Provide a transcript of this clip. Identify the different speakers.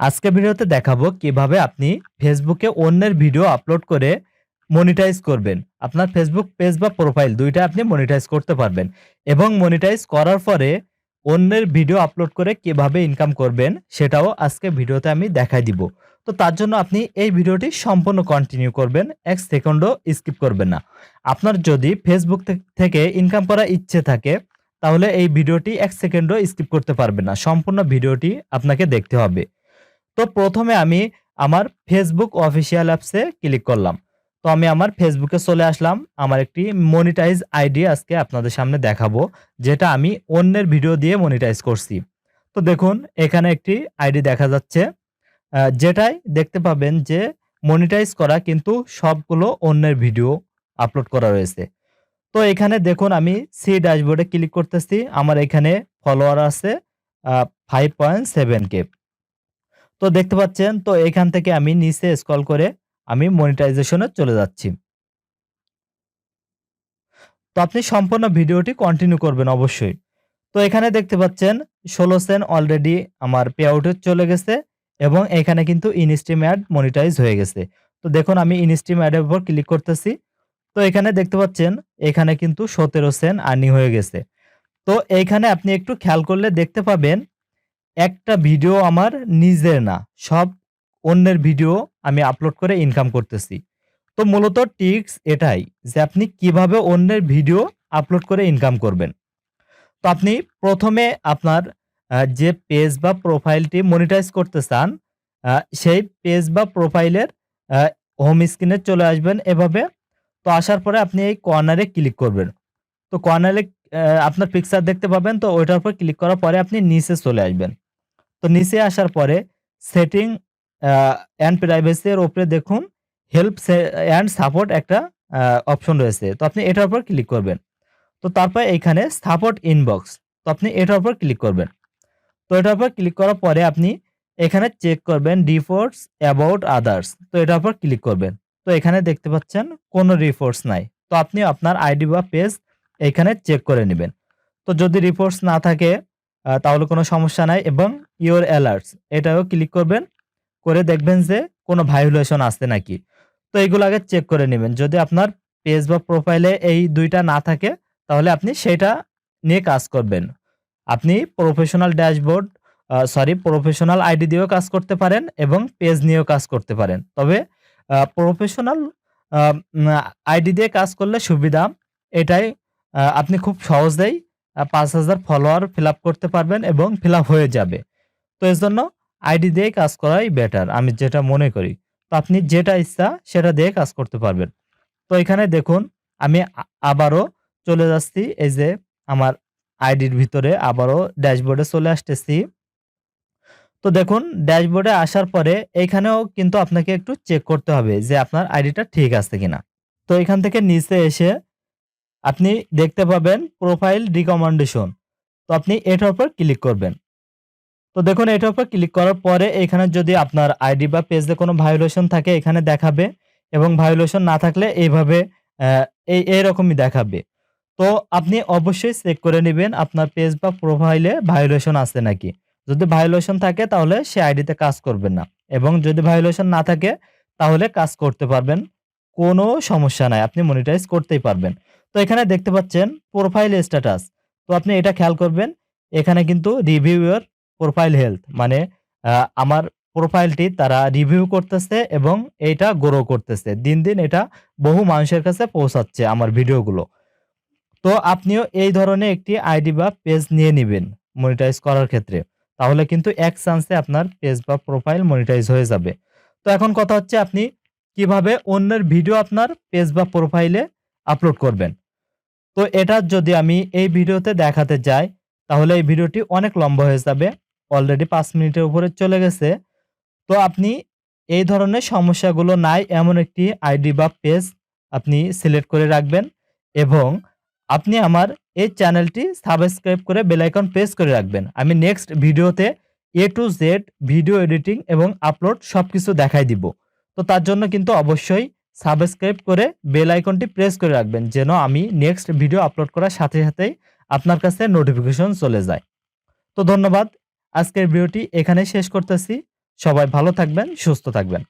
Speaker 1: আজকে ভিডিওতে দেখাবো কীভাবে আপনি ফেসবুকে অন্যের ভিডিও আপলোড করে মনিটাইজ করবেন। আপনার ফেসবুক পেজ বা প্রোফাইল দুইটা আপনি মনিটাইজ করতে পারবেন এবং মনিটাইজ করার পরে অন্যের ভিডিও আপলোড করে কীভাবে ইনকাম করবেন সেটাও আজকে ভিডিওতে আমি দেখাই দিব। তো তার জন্য আপনি এই ভিডিওটি সম্পূর্ণ কন্টিনিউ করবেন, এক সেকেন্ডও স্কিপ করবেন না। আপনার যদি ফেসবুক থেকে ইনকাম করার ইচ্ছে থাকে, তাহলে এই ভিডিওটি এক সেকেন্ডও স্কিপ করতে পারবেন না। সম্পূর্ণ ভিডিওটি আপনাকে দেখতে হবে। তো প্রথমে আমি আমার ফেসবুক অফিসিয়াল অ্যাপসে ক্লিক করলাম। তো আমি আমার ফেসবুকে চলে আসলাম। আমার একটি মনিটাইজ আইডি আজকে আপনাদের সামনে দেখাবো, যেটা আমি অন্যের ভিডিও দিয়ে মনিটাইজ করছি। তো দেখুন, এখানে একটি আইডি দেখা যাচ্ছে যেটাই দেখতে পাবেন যে মনিটাইজ করা কিন্তু সবগুলো অন্যের ভিডিও আপলোড করা রয়েছে। তো এখানে দেখুন, আমি সি ড্যাশবোর্ডে ক্লিক করতেছি। আমার এখানে ফলোয়ার আছে ফাইভ পয়েন্ট সেভেন কে তো দেখতে পাচ্ছেন, তো এখান থেকে আমি নিচে স্ক্রল করে আমি মনিটাইজেশনে চলে যাচ্ছি। তো আপনি সম্পূর্ণ ভিডিওটি কন্টিনিউ করবেন অবশ্যই। তো এখানে দেখতে পাচ্ছেন, ষোলো সেন অলরেডি আমার পে আউটে চলে গেছে এবং এখানে কিন্তু ইনস্ট্রিম অ্যাড মনিটাইজ হয়ে গেছে। তো দেখুন, আমি ইনস্ট্রিম অ্যাডের উপর ক্লিক করতেছি। তো এখানে দেখতে পাচ্ছেন, এখানে কিন্তু সতেরো সেন আর্নিং হয়ে গেছে। তো এইখানে আপনি একটু খেয়াল করলে দেখতে পাবেন একটা ভিডিও আমার নিজের না, সব অন্যের ভিডিও আমি আপলোড করে ইনকাম করতেছি। তো মূলত টিক্স এটাই যে আপনি কীভাবে অন্যের ভিডিও আপলোড করে ইনকাম করবেন। তো আপনি প্রথমে আপনার যে পেজ বা প্রোফাইলটি মনিটাইজ করতে চান সেই পেজ বা প্রোফাইলের হোম স্ক্রিনে চলে আসবেন এভাবে। তো আসার পরে আপনি এই কর্নারে ক্লিক করবেন। তো কর্নারে আপনার পিকচার দেখতে পাবেন, তো ওইটার উপর ক্লিক করার পরে আপনি নিচে চলে আসবেন। তো নিচে আসার পরে সেটিং অ্যান্ড প্রাইভেসি ওপরে দেখুন হেল্প অ্যান্ড সাপোর্ট একটা অপশন রয়েছে। তো আপনি এটার উপর ক্লিক করবেন। তো তারপর এখানে সাপোর্ট ইনবক্স তো আপনি এটার উপর ক্লিক করবেন। তো এটার উপর ক্লিক করার পরে আপনি এখানে চেক করবেন রিপোর্টস অ্যাবাউট আদার্স তো এটার উপর ক্লিক করবেন। তো এখানে দেখতে পাচ্ছেন কোনো রিপোর্টস নাই। তো আপনি আপনার আইডি বা পেজ এখানে চেক করে নেবেন। তো যদি রিপোর্টস না থাকে তাহলে কোনো সমস্যা নাই এবং ইওর অ্যালার্টস এটাও ক্লিক করবেন, করে দেখবেন যে কোনো ভায়োলেশন আসছে নাকি। তো এইগুলো আগে চেক করে নেবেন। যদি আপনার পেজ বা প্রোফাইলে এই দুইটা না থাকে, তাহলে আপনি সেটা নিয়ে কাজ করবেন। আপনি professional dashboard sorry professional ID দিয়েও কাজ করতে পারেন এবং পেজ নিয়েও কাজ করতে পারেন। তবে প্রফেশনাল আইডি দিয়ে কাজ করলে সুবিধা। এটাই আপনি খুব সহজেই পাঁচ হাজার ফলোয়ার ফিল করতে পারবেন এবং ফিল হয়ে যাবে। তো এর জন্য আইডি দিয়ে কাজ করাই বেটার আমি যেটা মনে করি। তো আপনি যেটা ইচ্ছা সেটা দিয়ে কাজ করতে পারবেন। তো এখানে দেখুন, আমি আবারও চলে যাচ্ছি, এই যে আমার আইডির ভিতরে আবারও ড্যাশবোর্ডে চলে আসতেছি। তো দেখুন, ড্যাশবোর্ডে আসার পরে এখানেও কিন্তু আপনাকে একটু চেক করতে হবে যে আপনার আইডিটা ঠিক আছে কিনা। তো এখান থেকে নিচে এসে আপনি দেখতে পাবেন প্রোফাইল রিকমেন্ডেশন তো আপনি এটার উপর ক্লিক করবেন। তো দেখুন এটার উপর ক্লিক করার পরে এখানে যদি আপনার আইডি বা পেজে কোনো ভায়োলেশন থাকে, এখানে দেখাবে এবং ভায়োলেশন না থাকলে এইভাবে এই, এইরকমই দেখাবে। তো আপনি অবশ্যই চেক করে নেবেন আপনার পেজ বা প্রোফাইলে ভায়োলেশন আছে নাকি। যদি ভায়োলেশন থাকে তাহলে সে আইডিতে কাজ করবেন না এবং যদি ভায়োলেশন না থাকে তাহলে কাজ করতে পারবেন, কোনো সমস্যা নাই, আপনি মনিটাইজ করতেই পারবেন। তো এখানে দেখতে পাচ্ছেন প্রোফাইল স্ট্যাটাস তো আপনি এটা খেয়াল করবেন, এখানে কিন্তু রিভিউয়ার প্রোফাইল হেলথ মানে আমার প্রোফাইলটি তারা রিভিউ করতেছে এবং এটা গ্রো করতেছে। দিন দিন এটা বহু মানুষের কাছে পৌঁছাচ্ছে আমার ভিডিওগুলো। তো আপনিও এই ধরনের একটি আইডি বা পেজ নিয়ে নেবেন মনিটাইজ করার ক্ষেত্রে। তাহলে কিন্তু এক চান্সে আপনার পেজ বা প্রোফাইল মনিটাইজ হয়ে যাবে। তো এখন কথা হচ্ছে আপনি কীভাবে অন্যের ভিডিও আপনার পেজ বা প্রোফাইলে আপলোড করবেন। তো এটা যদি আমি এই ভিডিওতে দেখাতে যাই, তাহলে এই ভিডিওটি অনেক লম্বা হয়ে যাবে। অলরেডি পাঁচ মিনিটের উপরে চলে গেছে। তো আপনি এই ধরনের সমস্যাগুলো নাই, এমন একটি আইডি বা পেজ আপনি সিলেক্ট করে রাখবেন এবং আপনি আমার এই চ্যানেলটি সাবস্ক্রাইব করে বেলাইকন প্রেস করে রাখবেন। আমি নেক্সট ভিডিওতে A to Z video editing এবং আপলোড সব কিছু দেখাই দিব। তো তার জন্য কিন্তু অবশ্যই সাবস্ক্রাইব করে বেল আইকনটি প্রেস করে রাখবেন যেন আমি নেক্সট ভিডিও আপলোড করার সাথে সাথেই আপনার কাছে নোটিফিকেশন চলে যায়। তো ধন্যবাদ আজকের ভিডিওটি এখানে শেষ করতেছি সবাই ভালো থাকবেন, সুস্থ থাকবেন।